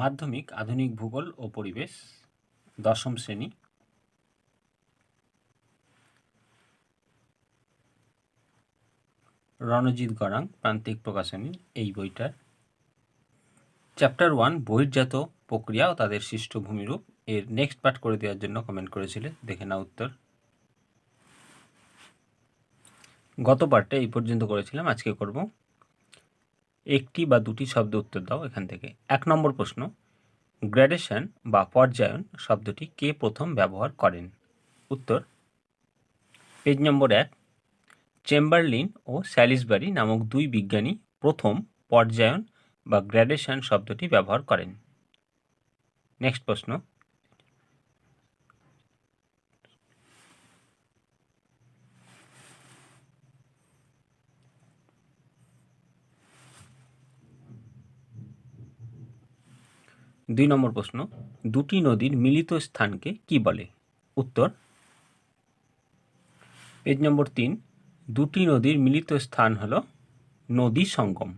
মাধ্যমিক, আধুনিক ভূগোল ও পরিবেশ, দশম শ্রেণি। রণজিৎ গরাং প্রান্তিক প্রকাশনী, এই বইটার। চ্যাপ্টার ওয়ান বহির্জাত প্রক্রিয়া ও তাদের সৃষ্ট ভূমিরূপ এর নেক্সট পার্ট করে দেওয়ার জন্য কমেন্ট করেছিলে, দেখে না উত্তর। গত পার্টে এই পর্যন্ত করেছিলাম, আজকে করব। একটি বা দুটি শব্দ উত্তর দাও এখান থেকে। এক নম্বর প্রশ্ন গ্র্যাডেশন বা পর্যায়ন শব্দটি কে প্রথম ব্যবহার করেন? উত্তর, পেজ নম্বর এক, চেম্বারলিন ও স্যালিসবারি নামক দুই বিজ্ঞানী প্রথম পর্যায়ন বা গ্র্যাডেশন শব্দটি ব্যবহার করেন। নেক্সট প্রশ্ন দুই নম্বর প্রশ্ন, দুটি নদীর মিলিত স্থানকে কি বলে? উত্তর, পেজ নম্বর তিন, দুটি নদীর মিলিত স্থান হল নদী সঙ্গম।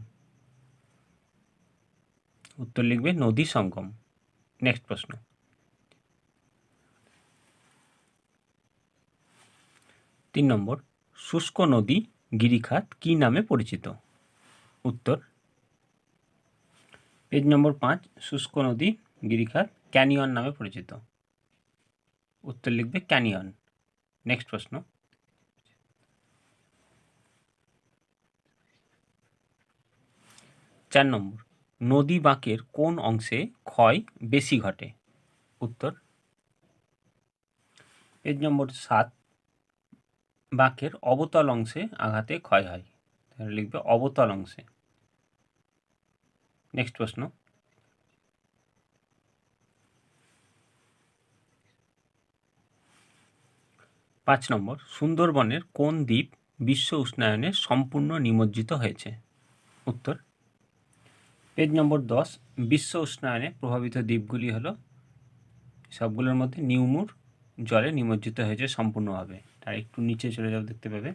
উত্তর লিখবে নদী সঙ্গম। নেক্সট প্রশ্ন, তিন নম্বর, শুষ্ক নদী গিরিখাত কি নামে পরিচিত? উত্তর পেজ নম্বর পাঁচ, শুষ্ক নদী, গিরিখাত, ক্যানিয়ন নামে পরিচিত। উত্তর লিখবে ক্যানিয়ন। নেক্সট প্রশ্ন। চার নম্বর, নদী বাঁকের কোন অংশে ক্ষয় বেশি ঘটে? উত্তর। পেজ নম্বর সাত, বাঁকের অবতল অংশে আঘাতে ক্ষয় হয়। তাহলে লিখবে অবতল অংশে। নেক্সট প্রশ্ন পাঁচ নম্বর, সুন্দরবনের কোন দ্বীপ বিশ্ব উষ্ণায়নে সম্পূর্ণ নিমজ্জিত হয়েছে? উত্তর, পেজ নম্বর দশ, বিশ্ব উষ্ণায়নে প্রভাবিত দ্বীপগুলি হলো, সবগুলোর মধ্যে নিউমুর জলে নিমজ্জিত হয়েছে সম্পূর্ণভাবে। তার একটু নিচে চলে যাও, দেখতে পাবে।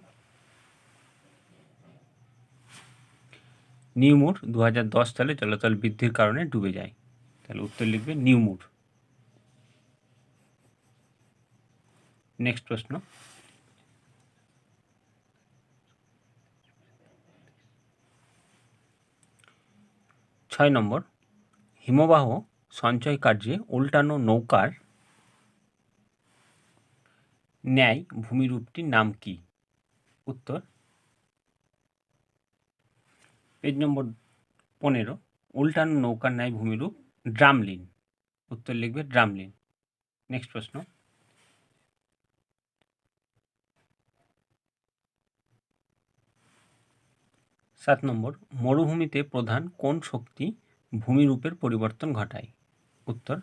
নিউমুর দু হাজার দশ সালে জলতল বৃদ্ধির কারণে ডুবে যায়। তাহলে উত্তর লিখবে নিউমুর নেক্সট প্রশ্ন। ছয় নম্বর। হিমবাহ সঞ্চয় কার্যে উল্টানো নৌকার ন্যায় ভূমিরূপটির নাম কি? উত্তর পেজ নম্বর পনেরো, উল্টানো নৌকার ন্যায় ভূমিরূপ ড্রামলিন। উত্তর লিখবে ড্রামলিন। নেক্সট প্রশ্ন। সাত নম্বর, মরুভূমিতে প্রধান কোন শক্তি ভূমিরূপের পরিবর্তন ঘটায়? উত্তর।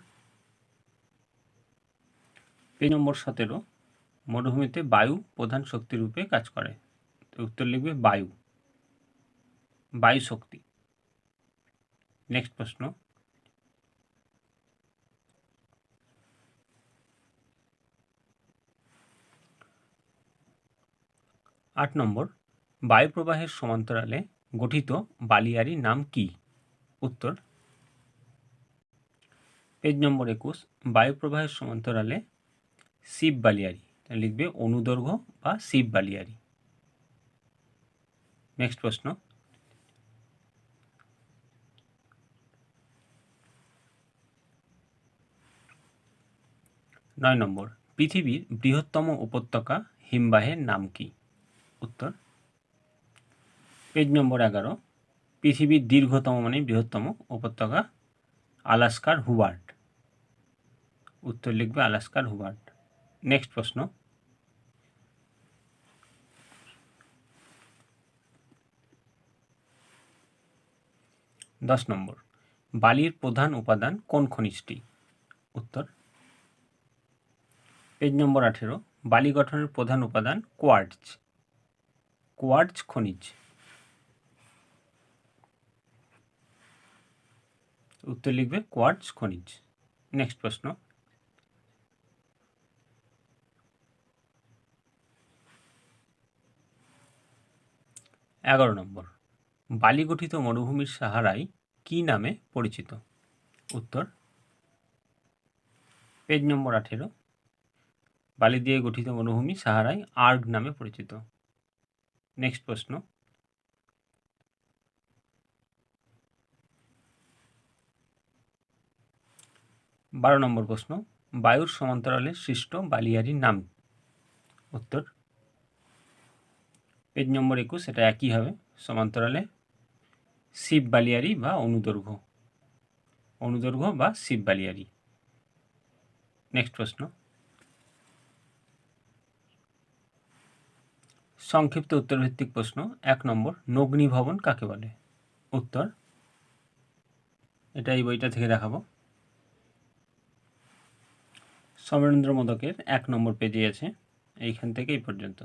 পেজ নম্বর সতেরো, মরুভূমিতে বায়ু প্রধান শক্তিরূপে কাজ করে। উত্তর লিখবে বায়ু। বায়ু শক্তি নেক্সট প্রশ্ন। আট নম্বর, বায়ুপ্রবাহের সমান্তরালে গঠিত বালিয়ারির নাম কি? উত্তর। পেজ নম্বর একুশ, বায়ুপ্রবাহের সমান্তরালে শিব বালিয়ারি। লিখবে অনুদৈর্ঘ্য বা শিব বালিয়ারি। নেক্সট প্রশ্ন। নয় নম্বর, পৃথিবীর বৃহত্তম উপত্যকা হিমবাহের নাম কি? উত্তর, পেজ নম্বর এগারো, পৃথিবীর দীর্ঘতম মানে বৃহত্তম উপত্যকা আলাস্কার হুবার্ট। উত্তর লিখবে আলাস্কার হুবার্ট। নেক্সট প্রশ্ন, দশ নম্বর, বালির প্রধান উপাদান কোন খনিজটি? উত্তর পেজ নম্বর আঠেরো, বালি গঠনের প্রধান উপাদান কোয়ার্টজ। কোয়ার্টজ খনিজ। উত্তর লিখবে কোয়ার্টজ খনিজ। নেক্সট প্রশ্ন। এগারো নম্বর। বালি গঠিত মরুভূমির সাহারাই কি নামে পরিচিত? উত্তর। পেজ নম্বর আঠেরো বালি দিয়ে গঠিত মরুভূমি সাহারায় আর্গ নামে পরিচিত। নেক্সট প্রশ্ন। বারো নম্বর প্রশ্ন, বায়ুর সমান্তরালে সৃষ্ট বালিয়ারির নাম উত্তর, পেজ নম্বর একুশ, এটা একই হবে, সমান্তরালে শিব বালিয়ারি বা অনুদৈর্ঘ্য। অনুদৈর্ঘ্য বা শিব বালিয়ারি। নেক্সট প্রশ্ন। সংক্ষিপ্ত উত্তরভিত্তিক প্রশ্ন, এক নম্বর নগ্নি ভবন কাকে বলে? উত্তর, এটা এই বইটা থেকে দেখাবো। সমরেন্দ্র মোদকের এক নম্বর পেজে আছে, এইখান থেকে এই পর্যন্ত।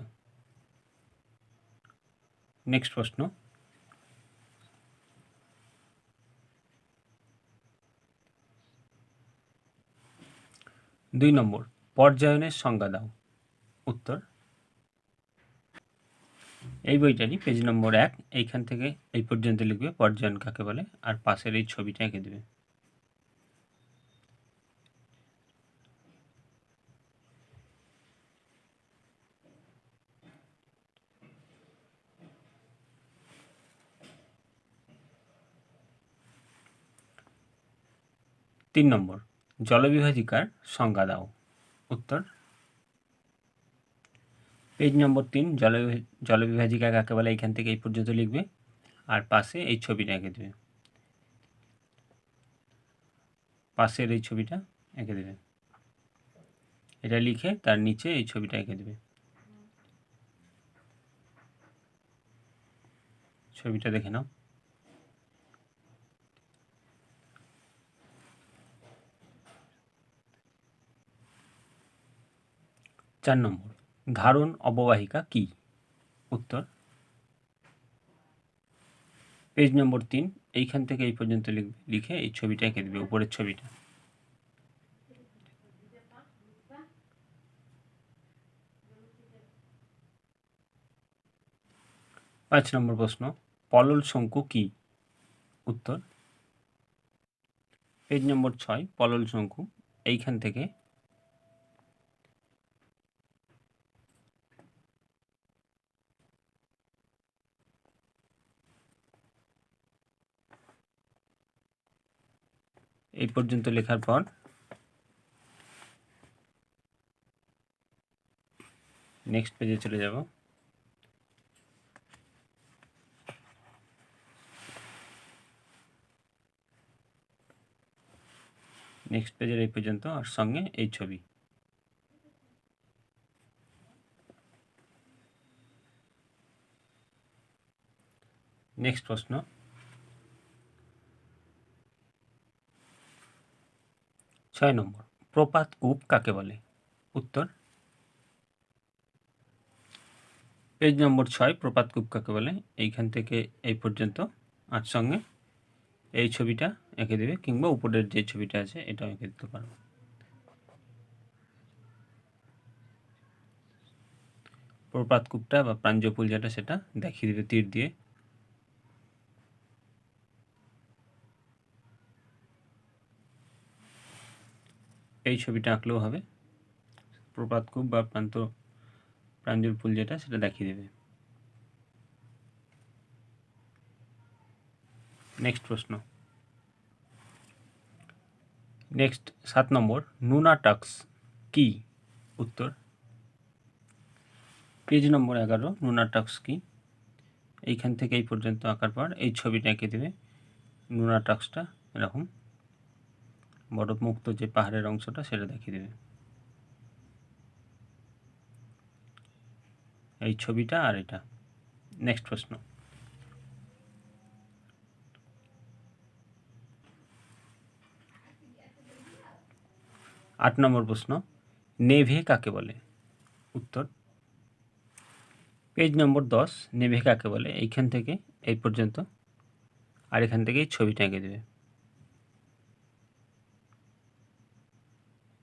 নেক্সট প্রশ্ন। দুই নম্বর, পর্যায়নের সংজ্ঞা দাও। উত্তর এই বইটারই পেজ নম্বর এক। এইখান থেকে এই পর্যন্ত লিখবে, পর্যায়ন কাকে বলে? আর পাশের এই ছবিটা এঁকে দেবে। তিন নম্বর, জলবিভাজিকার সংজ্ঞা দাও। উত্তর পেজ নম্বর তিন, জল জলবিভাজিকা কাকে বলে? এইখান থেকে এই পর্যন্ত লিখবে। আর পাশে এই ছবিটা এঁকে দেবে। পাশের এই ছবিটা এঁকে দেবে। এটা লিখে তার নিচে এই ছবিটা এঁকে দেবে। ছবিটা দেখে নাও। চার নম্বর। ধারণ অববাহিকা কি? উত্তর। পেজ নম্বর তিন। এইখান থেকে এই পর্যন্ত লিখবে লিখে এই ছবিটা এঁকে দেবে, উপরের ছবিটা। পাঁচ নম্বর প্রশ্ন, পলল শঙ্কু কি? উত্তর। পেজ নম্বর ছয়, পলল শঙ্কু। এইখান থেকে এই পর্যন্ত লেখার পর নেক্সট পেজে চলে যাব। নেক্সট পেজের এই পর্যন্ত আর সঙ্গে এই ছবি। নেক্সট প্রশ্ন। ছয় নম্বর, প্রপাত কূপ কাকে বলে? উত্তর? পেজ নম্বর ছয়, প্রপাত কূপ কাকে বলে? এইখান থেকে এই পর্যন্ত, আর সঙ্গে এই ছবিটা এঁকে দেবে, কিংবা উপরের যে ছবিটা আছে, এটাও এঁকে দিতে পারো। প্রপাত কূপটা বা প্রাঞ্জপুল যেটা সেটা দেখিয়ে দেবে তীর দিয়ে। এই ছবিটা আঁকলেও হবে। প্রপাত কূপ বা প্রান্ত, প্রাঞ্জল ফুল যেটা, সেটা দেখিয়ে দেবে। নেক্সট প্রশ্ন। নেক্সট সাত নম্বর নুনা টাক্স কি? উত্তর। পেজ নম্বর এগারো নুনা টাক্স কি? এইখান থেকে এই পর্যন্ত আঁকার পর এই ছবিটা এঁকে দেবে। নুনা টাক্সটা এরকম। বরফমুক্ত যে পাহাড়ের অংশটা সেটা দেখিয়ে দেবে। এই ছবিটা আর এটা। নেক্সট প্রশ্ন। আট নম্বর প্রশ্ন। নেভে কাকে বলে? উত্তর। পেজ নম্বর দশ, নেভে কাকে বলে? এইখান থেকে, এই পর্যন্ত। আর এখান থেকে ছবিটা এঁকে দেবে।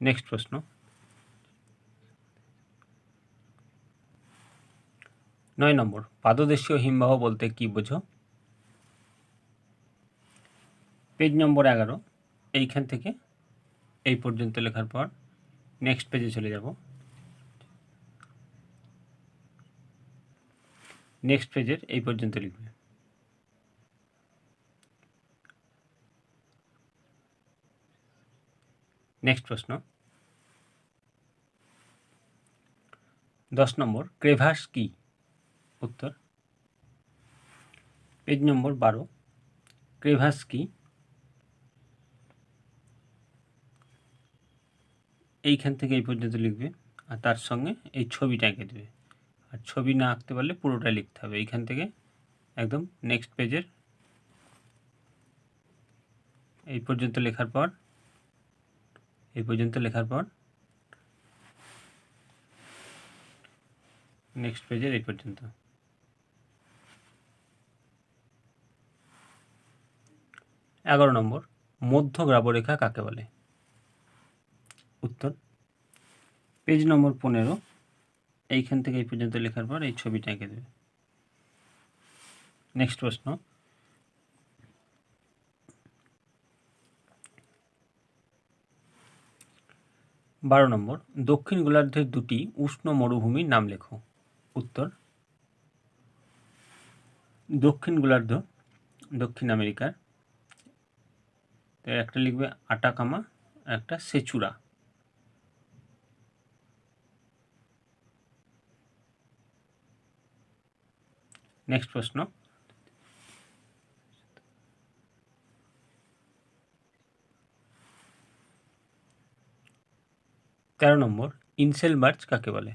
নেক্সট প্রশ্ন. নয় নম্বর, পাদদেশীয় হিমবাহ বলতে কি বোঝো? পেজ নম্বর এগারো, এইখান থেকে এই পর্যন্ত লেখার পর নেক্সট পেজে চলে যাব। নেক্সট পেজের এই পর্যন্ত লিখবে। নেক্সট প্রশ্ন। দশ নম্বর, ক্রেভাস কি? উত্তর। পেজ নম্বর বারো, ক্রেভাস কি? এইখান থেকে এই পর্যন্ত লিখবে আর তার সঙ্গে এই ছবিটা এঁকে দেবে। আর ছবি না আঁকতে পারলে পুরোটা লিখতে হবে। এইখান থেকে একদম নেক্সট পেজের এই পর্যন্ত লেখার পর এই পর্যন্ত লেখার পর নেক্সট পেজের এই পর্যন্ত। এগারো নম্বর, মধ্য গ্রাবরেখা কাকে বলে? উত্তর পেজ নম্বর পনেরো, এইখান থেকে এই পর্যন্ত লেখার পর এই ছবিটা এঁকে দেবে। নেক্সট প্রশ্ন বারো নম্বর, দক্ষিণ গোলার্ধের দুটি উষ্ণ মরুভূমির নাম লেখো। উত্তর, দক্ষিণ গোলার্ধ, দক্ষিণ আমেরিকার। একটা লিখবে আটাকামা, একটা সেচুরা। নেক্সট প্রশ্ন তেরো নম্বর, ইনসেল বার্চ কাকে বলে?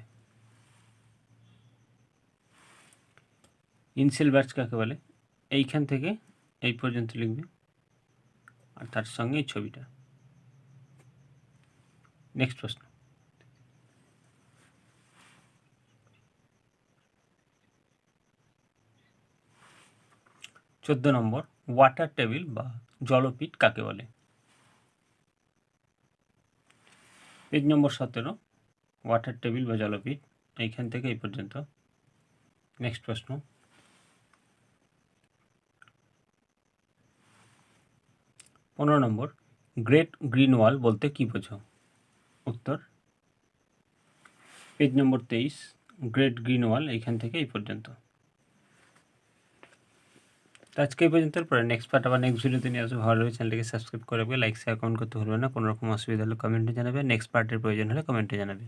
ইনসেল বার্চ কাকে বলে? এইখান থেকে এই পর্যন্ত লিখবে। আর তার সঙ্গে এই ছবিটা। নেক্সট প্রশ্ন। চোদ্দ নম্বর ওয়াটার টেবিল বা জলপীঠ কাকে বলে? পেজ নম্বর সতেরো ওয়াটার টেবিল বা জলপীঠ। এইখান থেকে এই পর্যন্ত। নেক্সট প্রশ্ন। পনেরো নম্বর গ্রেট গ্রিন ওয়াল বলতে কী বোঝো? উত্তর পেজ নম্বর তেইশ গ্রেট গ্রিন ওয়াল এইখান থেকে এই পর্যন্ত। তো আজকে এই পর্যন্ত, পরে নেক্সট পার্ট আবার নেক্সট ভিডিওতে নিয়ে আসব। ভালো লাগে চ্যানেলটিকে সাবস্ক্রাইব করে লাইক শেয়ার কমেন্ট করতে ভুলবে না, কোনো রকম অসুবিধা হলে কমেন্টে জানাবে। নেক্সট পার্টের প্রয়োজন হলে কমেন্টে জানাবে।